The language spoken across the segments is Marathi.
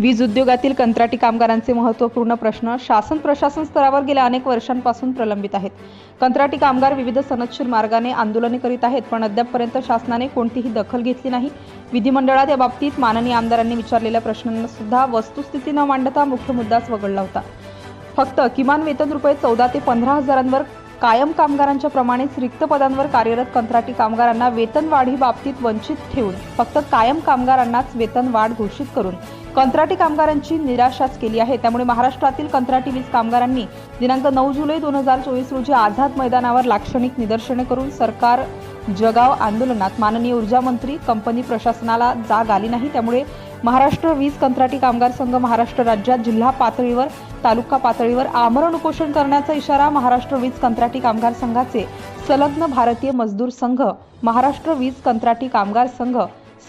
वीज उद्योगातील कंत्राटी कामगारांचे महत्त्वपूर्ण प्रश्न शासन प्रशासन स्तरावर गेल्या अनेक वर्षांपासून प्रलंबित आहेत. कंत्राटी कामगार विविध सनदशीर मार्गाने आंदोलने करीत आहेत पण अद्यापपर्यंत शासनाने कोणतीही दखल घेतली नाही. विधिमंडळात याबाबतीत माननीय आमदारांनी विचारलेल्या प्रश्नांना सुद्धा वस्तुस्थिती न मांडता मुख्य मुद्दाच वगळला होता. फक्त किमान वेतन रुपये चौदा ते पंधरा हजारांवर कायम कामगारांच्या प्रमाणेच रिक्त पदांवर कार्यरत कंत्राटी कामगारांना वेतनवाढी बाबतीत वंचित ठेवून फक्त कायम कामगारांनाच वेतनवाढ घोषित करून कंत्राटी कामगारांची निराशाच केली आहे. त्यामुळे महाराष्ट्रातील कंत्राटी वीज कामगारांनी दिनांक नऊ जुलै दोन हजार चोवीस रोजी आझाद मैदानावर लाक्षणिक निदर्शने करून सरकार जगाव आंदोलनात माननीय ऊर्जामंत्री कंपनी प्रशासनाला जाग आली नाही. त्यामुळे महाराष्ट्र वीज कंत्राटी कामगार संघ महाराष्ट्र राज्यात जिल्हा पातळीवर तालुका पातळीवर आमरण उपोषण करण्याचा इशारा महाराष्ट्र वीज कंत्राटी कामगार संघाचे संलग्न भारतीय मजदूर संघ महाराष्ट्र वीज कंत्राटी कामगार संघ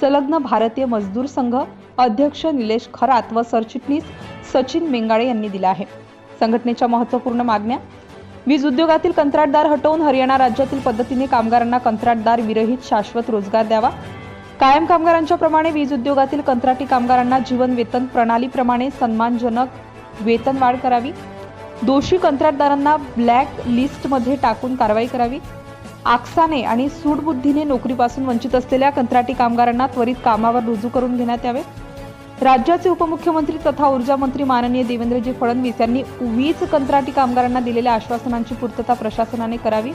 संलग्न भारतीय मजदूर संघ अध्यक्ष निलेश खरात व सरचिटणीस सचिन मेंगाळे यांनी दिला आहे. संघटनेच्या महत्त्वपूर्ण मागण्या वीज उद्योगातील कंत्राटदार हटवून हरियाणा राज्यातील पद्धतीने कामगारांना कंत्राटदार विरहित शाश्वत रोजगार द्यावा कायम कामगारांच्या प्रमाणे वीज उद्योगातील कंत्राटी कामगारांना जीवन वेतन प्रणालीप्रमाणे सन्मानजनक वेतनवाढ करावी. दोषी कंत्राटदारांना ब्लॅक लिस्टमध्ये टाकून कारवाई करावी. आक्साने आणि सूडबुद्धीने नोकरीपासून वंचित असलेल्या कंत्राटी कामगारांना त्वरित कामावर रुजू करून घेण्यात यावे. राज्याचे उपमुख्यमंत्री तथा ऊर्जा मंत्री माननीय देवेंद्रजी फडणवीस यांनी वीज कंत्राटी कामगारांना दिलेल्या आश्वासनांची पूर्तता प्रशासनाने करावी.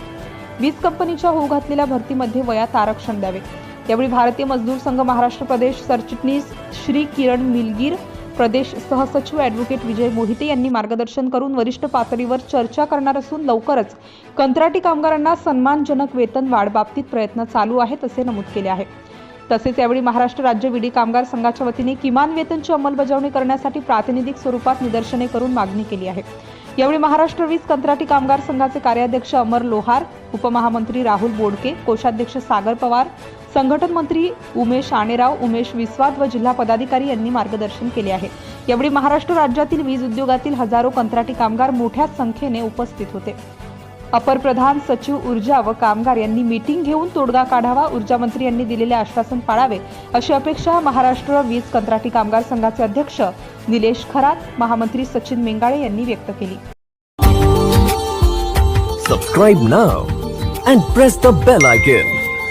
वीज कंपनीच्या होऊ घातलेल्या भरतीमध्ये वयात आरक्षण द्यावे. यावेळी भारतीय मजदूर संघ महाराष्ट्र प्रदेश सरचिटणीस श्री किरण मिलगीर प्रदेश सहसचिव ॲडव्होकेट विजय मोहिते यांनी मार्गदर्शन करून वरिष्ठ पातळीवर चर्चा करणार असून लवकरच कंत्राटी कामगारांना सन्मानजनक वेतन वाढबाबतीत प्रयत्न चालू आहेत असे नमूद केले आहे. तसेच यावेळी महाराष्ट्र राज्य विडी कामगार संघाच्या वतीने किमान वेतनची अंमलबजावणी करण्यासाठी प्रातिनिधिक स्वरूपात निदर्शने करून मागणी केली आहे. यावेळी महाराष्ट्र वीज कंत्राटी कामगार संघाचे कार्याध्यक्ष अमर लोहार उपमहामंत्री राहुल बोडके कोषाध्यक्ष सागर पवार संघटन मंत्री उमेश आणेराव उमेश विस्वाद व जिल्हा पदाधिकारी यांनी मार्गदर्शन केले आहे. यावेळी महाराष्ट्र राज्यातील वीज उद्योगातील हजारो कंत्राटी कामगार मोठ्या संख्येने उपस्थित होते. अपर प्रधान सचिव ऊर्जा व कामगार यांनी मीटिंग घेऊन तोडगा काढावा ऊर्जा मंत्री यांनी दिलेले आश्वासन पाळावे अशी अपेक्षा महाराष्ट्र वीज कंत्राटी कामगार संघाचे अध्यक्ष निलेश खरात महामंत्री सचिन मेंगाळे यांनी व्यक्त केली. Subscribe now and press the bell icon